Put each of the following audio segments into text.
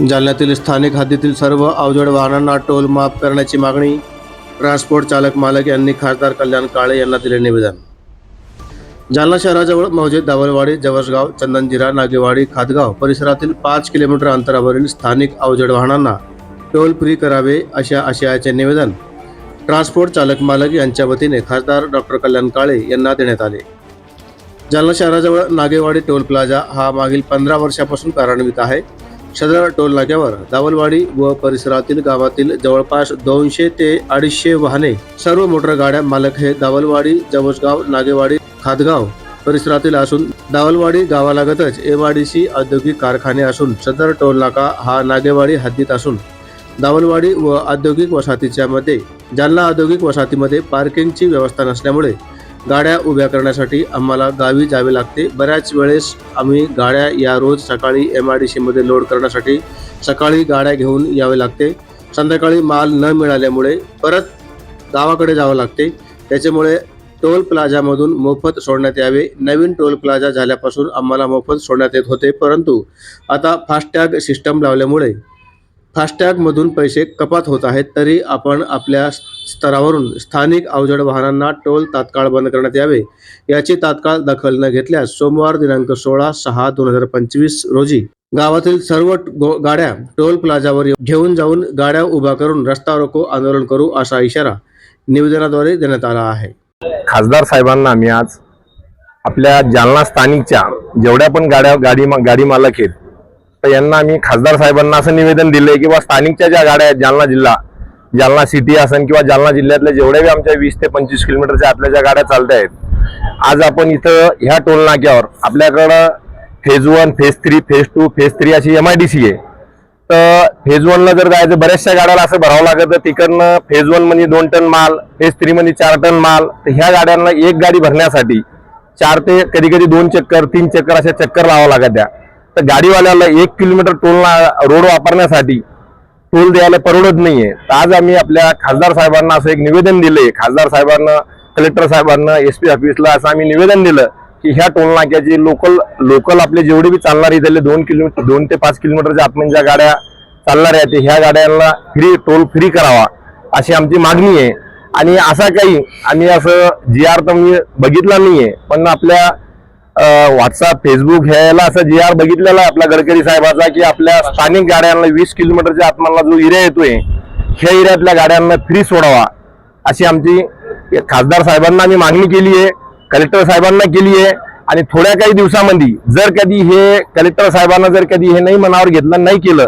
जालन्यातील स्थानिक हद्दीतील सर्व अवजड वाहनांना टोल माफ करण्याची मागणी ट्रान्सपोर्ट चालक मालक यांनी खासदार कल्याण काळे यांना दिले निवेदन. जालना शहराजवळ मौजे दावलवाडी जवसगाव चंदनजिरा नागेवाडी खातगाव परिसरातील पाच किलोमीटर अंतरावरील स्थानिक अवजड वाहनांना टोल फ्री करावे अशा आशयाचे निवेदन ट्रान्सपोर्ट चालक मालक यांच्या वतीने खासदार डॉक्टर कल्याण काळे यांना देण्यात आले. जालना शहराजवळ नागेवाडी टोल प्लाझा हा मागील पंधरा वर्षापासून कार्यान्वित आहे. सदर टोल नाक्यावर दावलवाडी व परिसरातील गावातील जवळपास दोनशे ते अडीचशे वाहने सर्व मोटर गाड्या मालक हे दावलवाडी जवसगाव नागेवाडी खादगाव परिसरातील असून दावलवाडी गावालागतच एमआयडीसी औद्योगिक कारखाने असून सदर टोल नाका हा नागेवाडी हद्दीत असून दावलवाडी व औद्योगिक वसाहतीच्या मध्ये जालना औद्योगिक वसाहतीमध्ये पार्किंगची व्यवस्था नसल्यामुळे गाड्या उभ्या करण्यासाठी आम्हाला गावी जावे लागते. बऱ्याच वेळेस आम्ही गाड्या या रोज सकाळी एम आय डी सीमध्ये लोड करण्यासाठी सकाळी गाड्या घेऊन यावे लागते. संध्याकाळी माल न मिळाल्यामुळे परत गावाकडे जावं लागते. त्याच्यामुळे टोल प्लाझामधून मोफत सोडण्यात यावे. नवीन टोल प्लाझा झाल्यापासून आम्हाला मोफत सोडण्यात येत होते. परंतु आता फास्टॅग सिस्टम लावल्यामुळे फास्टॅगमधून पैसे कपात होत आहेत तरी आपण आपल्या स्तरावरून स्थानिक अवजड वाहनांना टोल तात्काळ बंद करण्यात यावे. याची तात्काळ दखल न घेतल्यास सोमवार दिनांक सोळा सहा दोन हजार पंचवीस रोजी गावातील सर्व गाड्या टोल प्लाझावर घेऊन जाऊन गाड्या उभा करून रस्ता रोको आंदोलन करू असा इशारा निवेदनाद्वारे देण्यात आला आहे. खासदार साहेबांना आम्ही आज आपल्या जालना स्थानिकच्या जेवढ्या पण गाड्या गाडी मा- गाडी मालक आहेत तर यांना आम्ही खासदार साहेबांना असं निवेदन दिलं की बा स्थानिकच्या ज्या गाड्या आहेत जालना जिल्हा जालना सिटी असेल किंवा जालना जिल्ह्यातल्या जेवढ्या बी आमच्या वीस ते पंचवीस किलोमीटरच्या आपल्या ज्या गाड्या चालत आहेत आज आपण इथं ह्या टोल नाक्यावर आपल्याकडं phase one phase three phase two phase three अशी एम आय डी सी आहे. तर फेज वनला जर जायचं बऱ्याचशा गाड्याला असं भरावं लागत तर तिकडनं फेज वन म्हणजे दोन टन माल फेज थ्री म्हणजे चार टन माल तर ह्या गाड्यांना एक गाडी भरण्यासाठी चार ते कधी कधी दोन चक्कर तीन चक्कर अशा चक्कर लावावं लागत त्या. तर गाडीवाल्याला एक किलोमीटर टोलला रोड वापरण्यासाठी टोल द्यायला परवडत नाहीये. तर आज आम्ही आपल्या खासदार साहेबांना असं एक निवेदन दिले खासदार साहेबांना कलेक्टर साहेबांना एस पी ऑफिसला असं आम्ही निवेदन दिलं की ह्या टोलनाक्याचे लोकल लोकल आपले जेवढे बी चालणारे इथले दोन किलोमीटर दोन ते पाच किलोमीटरच्या आतमध्ये ज्या गाड्या चालणाऱ्या आहेत ह्या गाड्यांना फ्री टोल फ्री करावा अशी आमची मागणी आहे. आणि असा काही आम्ही असं जी आर तर मी बघितला नाहीये पण आपल्या व्हॉट्सअप फेसबुक ह्याला असं जी आर बघितलेला आहे आपल्या गडकरी साहेबाचा की आपल्या स्थानिक गाड्यांना वीस किलोमीटरच्या आतमधला जो एरिया येतोय ह्या एरियातल्या गाड्यांना फ्री सोडावा. अशी आमची खासदार साहेबांना आम्ही मागणी केली आहे कलेक्टर साहेबांना केली आहे. आणि थोड्या काही दिवसामध्ये जर कधी हे कलेक्टर साहेबांना जर कधी हे नाही मनावर घेतलं नाही केलं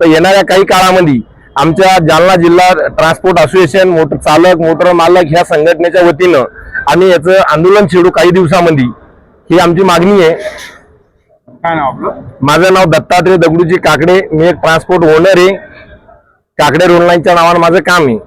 तर येणाऱ्या काही काळामध्ये आमच्या जालना जिल्हा ट्रान्सपोर्ट असोसिएशन मोटर चालक मोटर मालक ह्या संघटनेच्या वतीनं आम्ही याचं आंदोलन छेडू काही दिवसामध्ये. ही आमची मागणी आहे. काय नाव आपलं? माझं नाव दत्तात्रय दगडूजी काकडे. मी एक ट्रान्सपोर्ट ओनर आहे. काकडे रोड लाईनच्या नावानं माझं काम आहे.